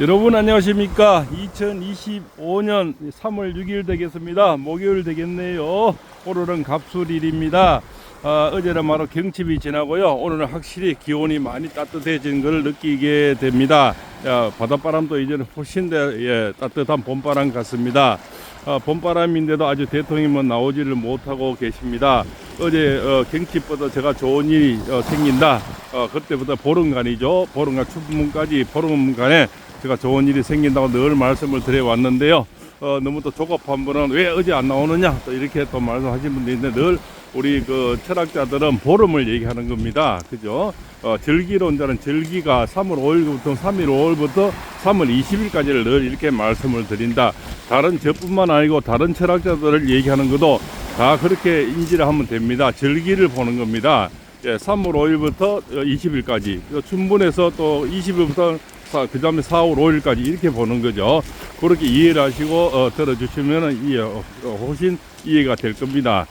여러분 안녕하십니까? 2025년 3월 6일 되겠습니다. 목요일 되겠네요. 오늘은 갑술일입니다. 아, 어제는 바로 경칩이 지나고요. 오늘은 확실히 기온이 많이 따뜻해진 걸 느끼게 됩니다. 야, 바닷바람도 이제는 훨씬 더 예, 따뜻한 봄바람 같습니다 아, 봄바람인데도 아주 대통령은 나오지를 못하고 계십니다 어제 어, 경칩보다 제가 좋은 일이 어, 생긴다 어, 그때부터 보름간이죠 보름간 출문까지 보름간에 제가 좋은 일이 생긴다고 늘 말씀을 드려왔는데요. 어, 너무 또 조급한 분은 왜 어제 안 나오느냐 또 이렇게 또 말씀하신 분도 있는데 늘 우리 그 철학자들은 보름을 얘기하는 겁니다. 그죠? 어, 절기론자는 절기가 3월 5일부터 3일 5일부터 3월 20일까지를 늘 이렇게 말씀을 드린다. 다른 저뿐만 아니고 다른 철학자들을 얘기하는 것도 다 그렇게 인지를 하면 됩니다. 절기를 보는 겁니다. 예, 3월 5일부터 20일까지 춘분에서 또 20일부터 그 다음에 4월 5일까지 이렇게 보는 거죠. 그렇게 이해를 하시고 어, 들어주시면 이해, 어, 어, 훨씬 이해가 될 겁니다.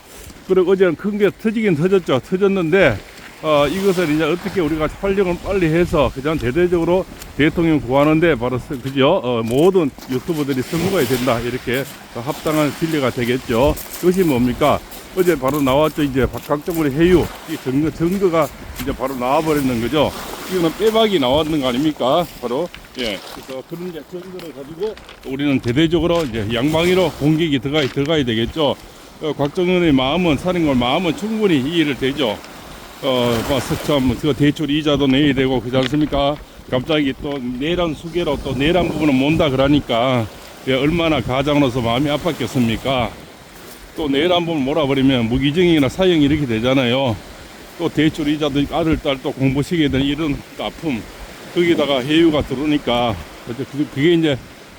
그리고 어제는 큰 게 터지긴 터졌죠. 터졌는데 어, 이것을 이제 어떻게 우리가 활력을 빨리 해서 그냥 대대적으로 대통령 구하는데 바로 스- 그죠 어, 모든 유튜버들이 선거가 된다 이렇게 합당한 진리가 되겠죠. 그것이 뭡니까? 어제 바로 나왔죠. 이제 각종의 해유 이 증거 증거가 이제 바로 나와버리는 거죠. 이거는 빼박이 나왔는 거 아닙니까? 바로 예 그래서 그런 이제 증거를 가지고 우리는 대대적으로 이제 양방위로 공격이 들어가 들어가야 되겠죠. 어, 곽정현의 마음은 사령관 마음은 충분히 이해를 되죠. 어, 뭐, 참, 그 대출 이자도 내야 되고, 그렇지 않습니까? 갑자기 또 내란 수계로 또 내란 부분은 못다 그러니까, 예, 얼마나 가장으로서 마음이 아팠겠습니까? 또 내란 부분 몰아버리면 무기징역이나 사형이 이렇게 되잖아요. 또 대출 이자도 아들, 딸 또 공부 시키게 되는 이런 아픔. 거기다가 해유가 들어오니까, 그- 그게 이제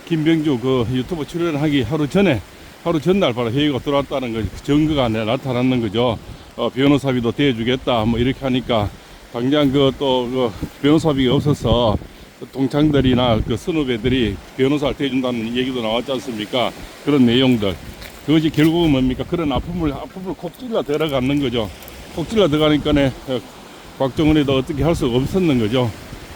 김병주 그 유튜브 출연하기 하루 전에, 하루 전날 바로 해유가 들어왔다는 거 증거가 나- 나타났는 거죠. 어, 변호사비도 대주겠다 뭐 이렇게 하니까 당장 그또그 변호사비가 없어서 동창들이나 그 선후배들이 변호사를 대준다는 얘기도 나왔지 않습니까? 그런 내용들 그것이 결국은 뭡니까? 그런 아픔을 아픔을 콕 찔러 들어가는 거죠. 콕 찔러 들어가니까네 어, 곽정은이도 어떻게 할 수가 없었는 거죠.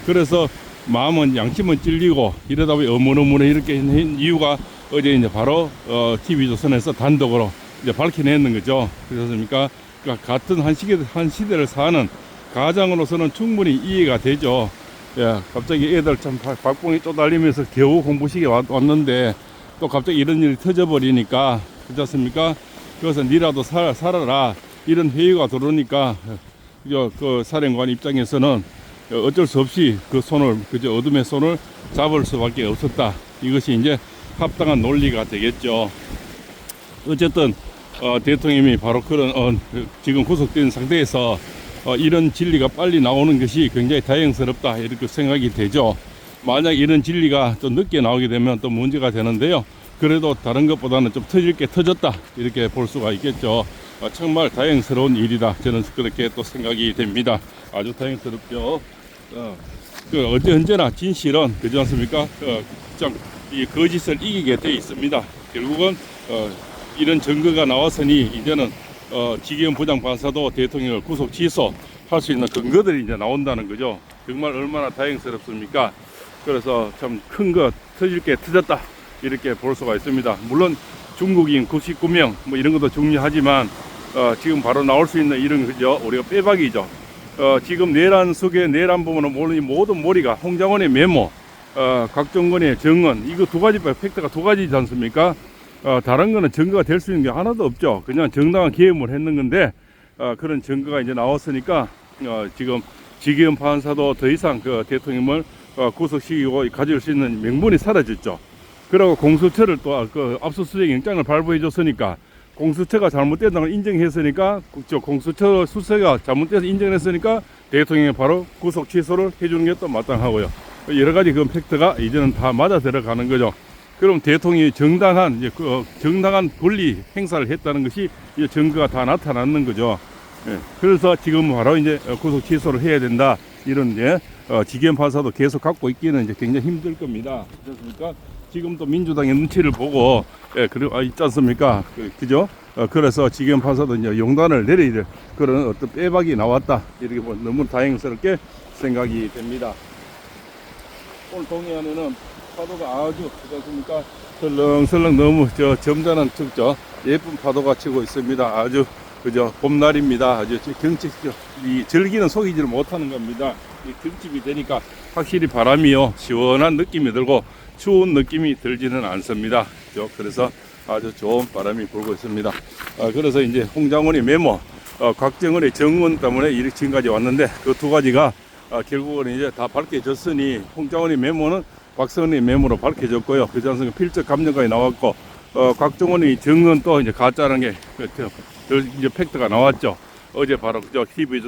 그래서 마음은 양심은 찔리고 이러다 보니 어머너머네 이렇게 한 이유가 어제 이제 바로 어, TV 조선에서 단독으로 이제 밝혀내는 거죠. 그렇습니까? 그러니까 같은 한 시대 한 시대를 사는 가장으로서는 충분히 이해가 되죠. 예, 갑자기 애들 참 박- 박봉이 쪼달리면서 겨우 공부식에 왔, 왔는데 또 갑자기 이런 일이 터져버리니까 그렇지 않습니까? 그래서 니라도 살, 살아라 이런 회의가 들어오니까 어, 그 사령관 입장에서는 어쩔 수 없이 그 손을 그저 어둠의 손을 잡을 수밖에 없었다. 이것이 이제 합당한 논리가 되겠죠. 어쨌든 어, 대통령이 바로 그런 어, 그 지금 구속된 상태에서 어, 이런 진리가 빨리 나오는 것이 굉장히 다행스럽다 이렇게 생각이 되죠. 만약 이런 진리가 좀 늦게 나오게 되면 또 문제가 되는데요. 그래도 다른 것보다는 좀 터질 게 터졌다 이렇게 볼 수가 있겠죠. 어, 정말 다행스러운 일이다. 저는 그렇게 또 생각이 됩니다. 아주 다행스럽죠. 어, 그 언제 언제나 진실은 그지 않습니까? 그, 좀, 이 거짓을 이기게 돼 있습니다. 결국은 어, 이런 증거가 나왔으니 이제는 어, 지기현 부장판사도 대통령을 구속 취소할 수 있는 근거들이 이제 나온다는 거죠. 정말 얼마나 다행스럽습니까? 그래서 참큰거 터질 게 터졌다 이렇게 볼 수가 있습니다. 물론 중국인 99명 뭐 이런 것도 중요하지만 어, 지금 바로 나올 수 있는 이런 그죠 우리가 빼박이죠. 어, 지금 내란 속에 내란 부분은 이 모든 머리가 홍장원의 메모, 어, 각종건의 정언 이거 두 가지 팩트가 두 가지지 않습니까? 어, 다른 거는 증거가 될 수 있는 게 하나도 없죠. 그냥 정당한 기획을 했는 건데 어, 그런 증거가 이제 나왔으니까 어, 지금 지기현 판사도 더 이상 그 대통령을 어, 구속시키고 가질 수 있는 명분이 사라졌죠. 그리고 공수처를 또 그 압수수색 영장을 발부해 줬으니까 공수처가 잘못됐다는 걸 인정했으니까 저 공수처 수사가 잘못돼서 인정했으니까 대통령이 바로 구속 취소를 해주는 게 또 마땅하고요. 여러 가지 그 팩트가 이제는 다 맞아 들어가는 거죠. 그럼 대통령이 정당한 이제 그 정당한 권리 행사를 했다는 것이 이제 증거가 다 나타나는 거죠. 예. 그래서 지금 바로 이제 구속 취소를 해야 된다 이런 이제 어, 지견 판사도 계속 갖고 있기는 이제 굉장히 힘들 겁니다. 그렇습니까? 지금 또 민주당의 눈치를 보고 예, 그리고 아, 있지 않습니까? 그, 그죠? 어, 그래서 지견 판사도 이제 용단을 내려야 될 그런 어떤 빼박이 나왔다 이렇게 보면 너무 다행스럽게 생각이 됩니다. 오늘 동해안에는 파도가 아주 그렇습니까? 설렁설렁 너무 저 점잖은 저 예쁜 파도가 치고 있습니다. 아주 그저 봄날입니다. 아주 저 경치 이 즐기는 속이지를 못하는 겁니다. 이 경칩이 되니까 확실히 바람이요 시원한 느낌이 들고 추운 느낌이 들지는 않습니다. 그래서 아주 좋은 바람이 불고 있습니다. 아, 그래서 이제 홍장원이 메모, 어, 곽정원의 정원 때문에 이렇게 지금까지 왔는데 그 두 가지가 아, 결국은 이제 다 밝혀졌으니 홍장원의 메모는 박성원의 메모로 밝혀졌고요. 않습니까? 필적 감정까지 나왔고 어, 곽정원의 정원 또 이제 가짜라는 게 그, 저, 저 이제 팩트가 나왔죠. 어제 바로 그저 TV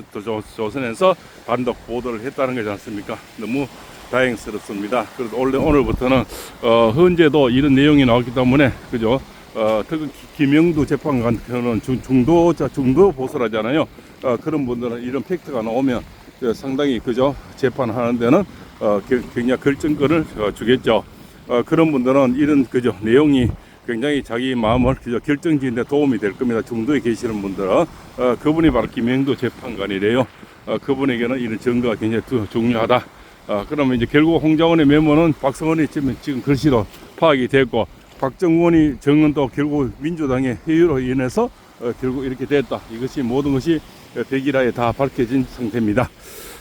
조선에서 단독 보도를 했다는 거지 않습니까? 너무 다행스럽습니다. 그래서 오늘, 오늘부터는 어, 현재도 이런 내용이 나왔기 때문에 그죠? 어, 특히 김영두 재판관은 중- 중도 자 중도 보수라잖아요. 어, 그런 분들은 이런 팩트가 나오면 그 상당히 그죠 재판하는 데는 어, 겨- 굉장히 결정권을 어, 주겠죠. 어, 그런 분들은 이런 그죠 내용이 굉장히 자기 마음을 그저 결정지는데 도움이 될 겁니다. 중도에 계시는 분들은 어, 그분이 바로 김영도 재판관이래요. 어, 그분에게는 이런 증거가 굉장히 두- 중요하다. 어, 그러면 이제 결국 홍장원의 메모는 박성원이 지금, 지금 글씨로 파악이 됐고 박정원이 정은도 결국 민주당의 회유로 인해서 어, 결국 이렇게 됐다. 이것이 모든 것이 백일화에 다 밝혀진 상태입니다.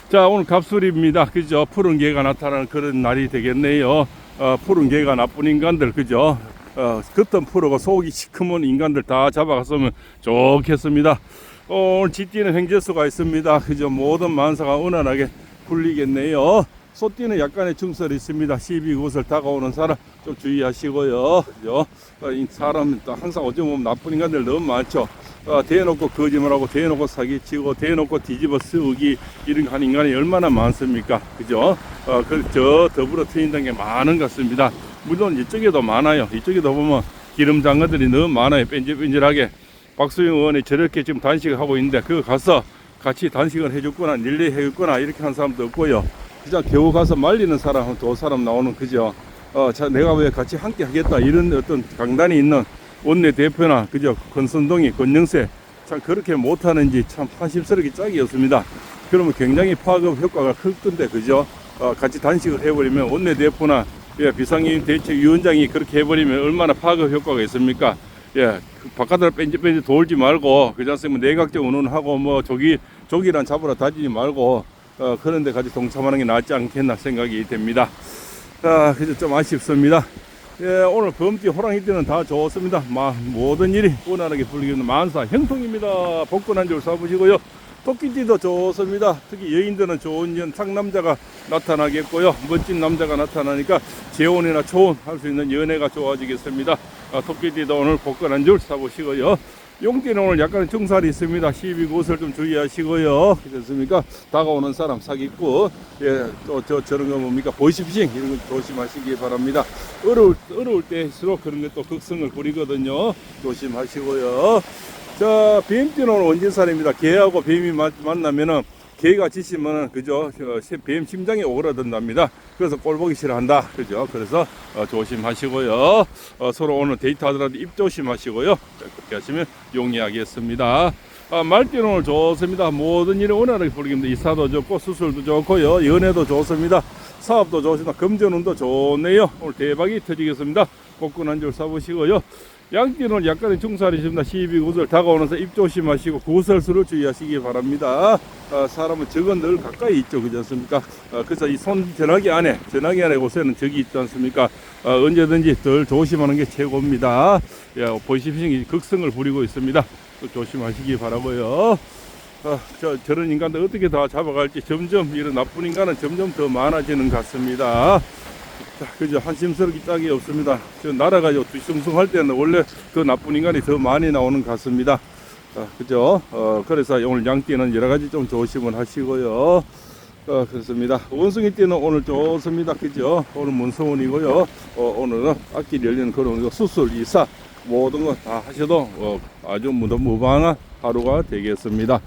자 오늘 갑술입니다. 그죠? 푸른 개가 나타나는 그런 날이 되겠네요. 어, 푸른 개가 나쁜 인간들 그죠? 어, 겉은 푸르고 속이 시커먼 인간들 다 잡아갔으면 좋겠습니다. 어, 오늘 쥐띠는 횡재수가 있습니다. 그죠? 모든 만사가 은은하게 풀리겠네요. 소띠는 약간의 중설이 있습니다. 12곳을 다가오는 사람 좀 주의하시고요. 그죠? 사람은 또 항상 어찌 보면 나쁜 인간들 너무 많죠. 어, 대놓고 거짓말하고 대놓고 사기치고 대놓고 뒤집어 쓰기 이런 거 하는 인간이 얼마나 많습니까? 그죠? 어, 그, 저 더불어 트인다는 게 많은 것 같습니다. 물론 이쪽에도 많아요. 이쪽에도 보면 기름 장어들이 너무 많아요. 뺀질뺀질하게. 박수영 의원이 저렇게 지금 단식을 하고 있는데 그거 가서 같이 단식을 해줬거나 릴레이 해줬거나 이렇게 한 사람도 없고요. 그냥 겨우 가서 말리는 사람은 두 사람 나오는 그죠. 어, 자, 내가 왜 같이 함께 하겠다 이런 어떤 강단이 있는 원내 대표나 그죠. 권선동이 권영세 참 그렇게 못하는지 참 한심스럽게 짝이 없습니다. 그러면 굉장히 파급 효과가 클 건데 그죠. 어, 같이 단식을 해버리면 원내 대표나 예, 비상임 대책위원장이 그렇게 해버리면 얼마나 파급 효과가 있습니까? 예, 그 바깥으로 뺀지 뺀지 돌지 말고 그지 않습니까? 내각제 운운하고 뭐 조기 조기란 잡으러 다니지 말고 어, 그런데 같이 동참하는 게 낫지 않겠나 생각이 됩니다. 아, 그래서 좀 아쉽습니다. 예, 오늘 범띠 호랑이 띠는 다 좋습니다. 마, 모든 일이 원활하게 풀리는 만사 형통입니다. 복권 한 줄 사보시고요. 토끼띠도 좋습니다. 특히 여인들은 좋은 년 상남자가 나타나겠고요. 멋진 남자가 나타나니까 재혼이나 초혼 할 수 있는 연애가 좋아지겠습니다. 아, 토끼띠도 오늘 복권 한줄 사보시고요. 용띠는 오늘 약간 중살이 있습니다. 12곳을 좀 주의하시고요. 그렇습니까? 다가오는 사람 사기꾼, 예, 또 저 저런 거 뭡니까? 보이시피싱 이런 거 조심하시기 바랍니다. 어려울 어려울 때일수록 그런 게 또 극성을 부리거든요. 조심하시고요. 자, 뱀띠는 오늘 원진살입니다. 개하고 뱀이 마- 만나면은 개가 지시면은 그죠 어, 시- 뱀 심장이 오그라든답니다. 그래서 꼴 보기 싫어한다. 그죠? 그래서 어, 조심하시고요. 어, 서로 오늘 데이트하더라도 입 조심하시고요. 자, 그렇게 하시면 용이하겠습니다. 아, 말띠는 오늘 좋습니다. 모든 일이 원활하게 풀리겠습니다. 이사도 좋고 수술도 좋고요. 연애도 좋습니다. 사업도 좋습니다. 금전운도 좋네요. 오늘 대박이 터지겠습니다. 복권 한줄 사보시고요. 양띠는 약간의 중살이십니다. 12구슬 다가오면서 입 조심하시고 구설수를 주의하시기 바랍니다. 아, 사람은 적은 늘 가까이 있죠. 그렇지 않습니까? 아, 그래서 이 손 전화기 안에, 전화기 안에 곳에는 적이 있지 않습니까? 아, 언제든지 덜 조심하는 게 최고입니다. 예, 보이시피싱이 극성을 부리고 있습니다. 또 조심하시기 바라고요. 아, 저, 저런 인간들 어떻게 다 잡아갈지 점점 이런 나쁜 인간은 점점 더 많아지는 것 같습니다. 자, 그죠. 한심스럽기 짝이 없습니다. 저 나라가 요 뒤숭숭할 때는 원래 더 나쁜 인간이 더 많이 나오는 것 같습니다. 아, 그죠. 어, 그래서 오늘 양띠는 여러 가지 좀 조심을 하시고요. 어, 그렇습니다. 원숭이 띠는 오늘 좋습니다. 그죠. 오늘 문서원이고요. 어, 오늘은 악기 열리는 그런 거 수술, 이사 모든 거 다 하셔도 어, 아주 무더 무방한 하루가 되겠습니다.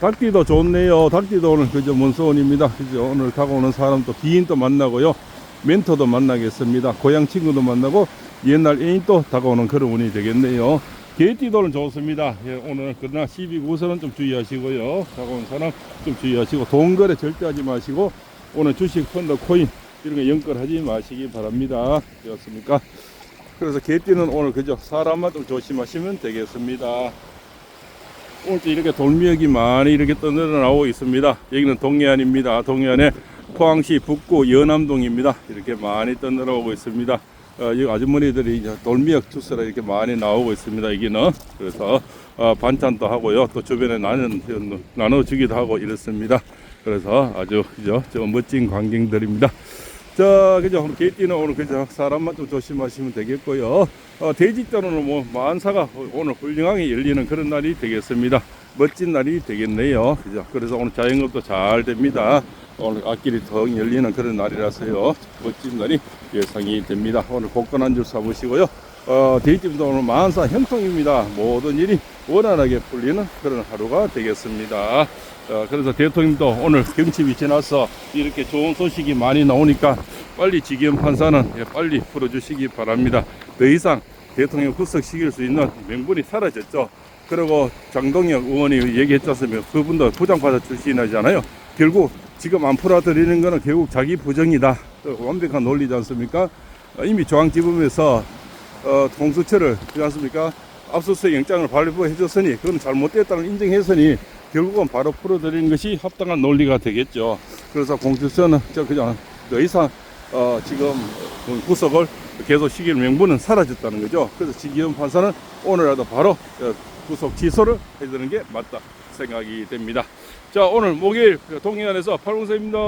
닭띠도 좋네요. 닭띠도 오늘 그죠 문서원입니다. 그죠. 오늘 다가오는 사람도 기인도 만나고요. 멘토도 만나겠습니다. 고향 친구도 만나고 옛날 애인도 다가오는 그런 운이 되겠네요. 개띠도 오늘 좋습니다. 예, 오늘 그러나 12구선은 좀 주의하시고요. 다가오는 사람 좀 주의하시고 돈 거래 절대 하지 마시고 오늘 주식 펀드 코인 이런 거 연결하지 마시기 바랍니다. 되었습니까? 그래서 개띠는 오늘 그저 사람만 좀 조심하시면 되겠습니다. 오늘 또 이렇게 돌미역이 많이 이렇게 떠 늘어 나오고 있습니다. 여기는 동해안입니다. 동해안에 포항시 북구 연암동입니다. 이렇게 많이 떠늘어오고 있습니다. 어, 여기 아주머니들이 이제 돌미역 주스라 이렇게 많이 나오고 있습니다. 여기는 그래서 어, 반찬도 하고요. 또 주변에 나눠 나눠주기도 하고 이렇습니다. 그래서 아주 그죠 저 멋진 광경들입니다. 자, 그죠. 오늘 개띠는 오늘 그죠. 사람만 좀 조심하시면 되겠고요. 어, 돼지떼로는 뭐 만사가 오늘 훌륭하게 열리는 그런 날이 되겠습니다. 멋진 날이 되겠네요. 그죠. 그래서 오늘 자영업도 잘 됩니다. 오늘 앞길이 더 열리는 그런 날이라서요. 멋진 날이 예상이 됩니다. 오늘 복권 한 줄 사보시고요. 어, 데이집도 오늘 만사 형통입니다. 모든 일이 원활하게 풀리는 그런 하루가 되겠습니다. 어, 그래서 대통령도 오늘 경칩이 지나서 이렇게 좋은 소식이 많이 나오니까 빨리 지기현 판사는 예, 빨리 풀어주시기 바랍니다. 더 이상 대통령 구속시킬 수 있는 명분이 사라졌죠. 그리고 장동혁 의원이 얘기했지 않습니까? 그분도 부장판사 출신이잖아요. 결국 지금 안 풀어드리는 거는 결국 자기 부정이다. 또 완벽한 논리지 않습니까? 어, 이미 중앙지검에서 어, 공수처를 그렇지 않습니까? 압수수색 영장을 발부해 줬으니 그건 잘못됐다는 걸 인정했으니 결국은 바로 풀어드리는 것이 합당한 논리가 되겠죠. 그래서 공수처는 저 그냥 더 이상 어, 지금 구속을 계속 시킬 명분은 사라졌다는 거죠. 그래서 지기현 판사는 오늘라도 바로 어, 구속 취소를 해주는 게 맞다 생각이 됩니다. 자 오늘 목요일 동해안에서 팔공사입니다.